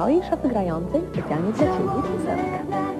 mojej szafy grającej specjalnie dla Ciebie piosenkę.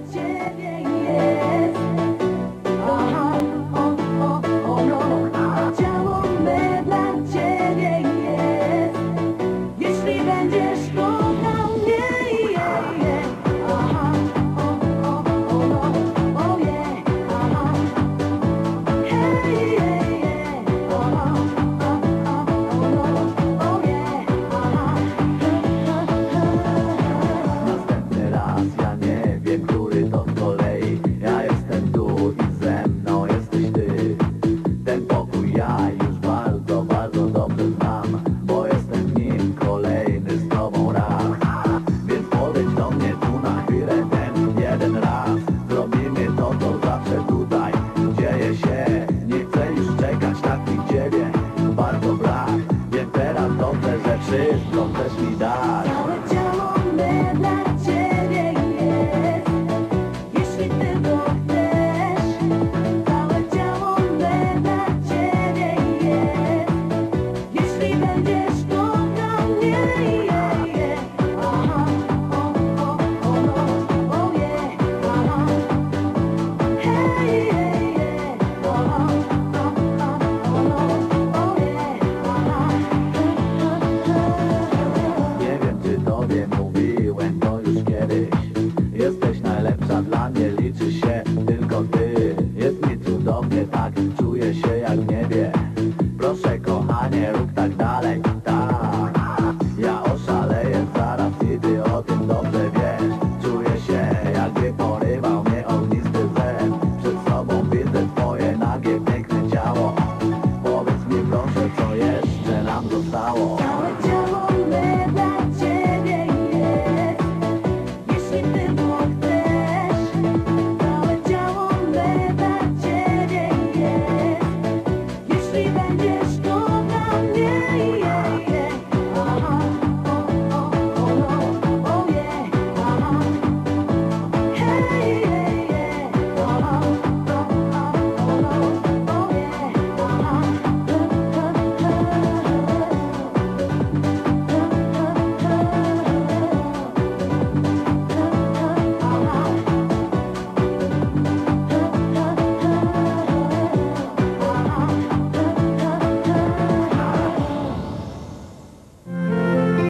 Czuję się jak w niebie.